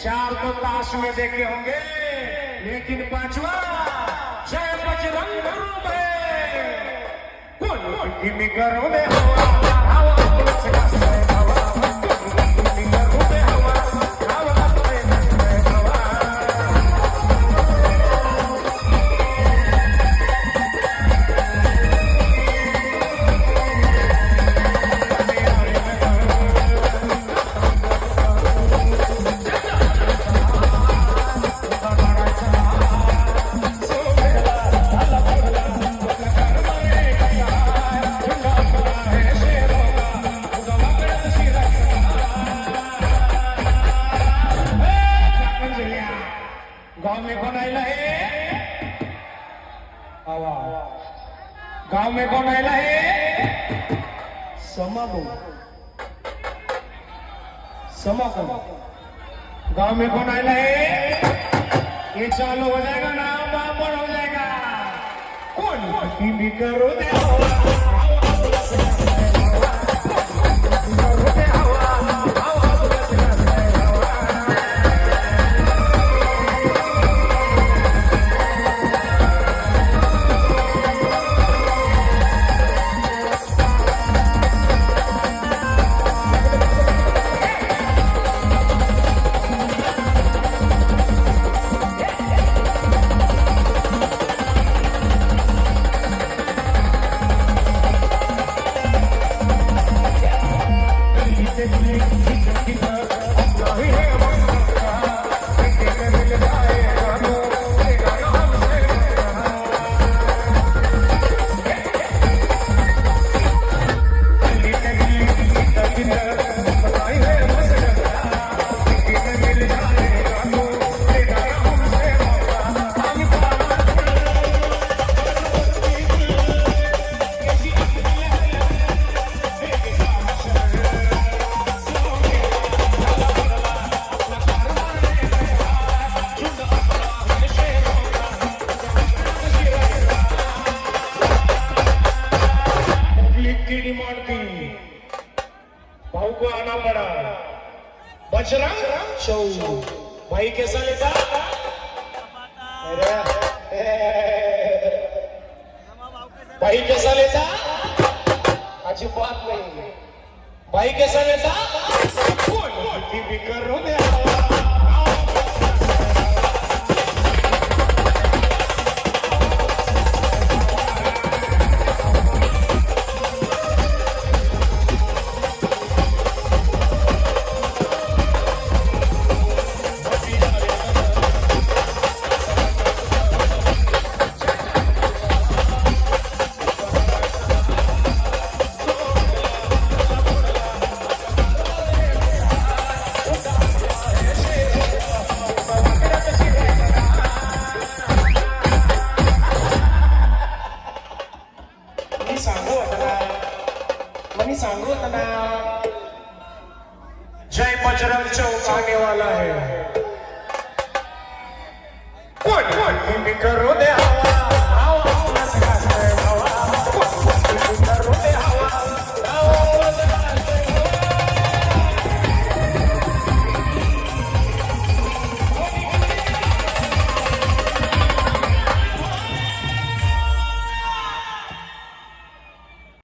चार तो ताश में देखे होंगे, लेकिन पांचवा जय बजरंग कोण किमी करो में हवा है हवा गाँव में कौन आयला है? आवाज़ गाँव में कौन आयला है? समागो समागो गाँव में कौन आयला है? ये चालू हो जाएगा ना, बापड़ हो जाएगा। कौन करो दे Thank you. पब्लिक की डिमांड थी भाऊ को आना पड़ा। बजरंग चौ भाई कैसा लेता? भाई कैसा लेता? अच्छी बात नहीं. भाई कैसा लेता? कौन भी कर रो दे मी सांगू होता ना मी सांगू होता ना. जय बजरंग चौक आने वाला है कौन कौन भी करो दे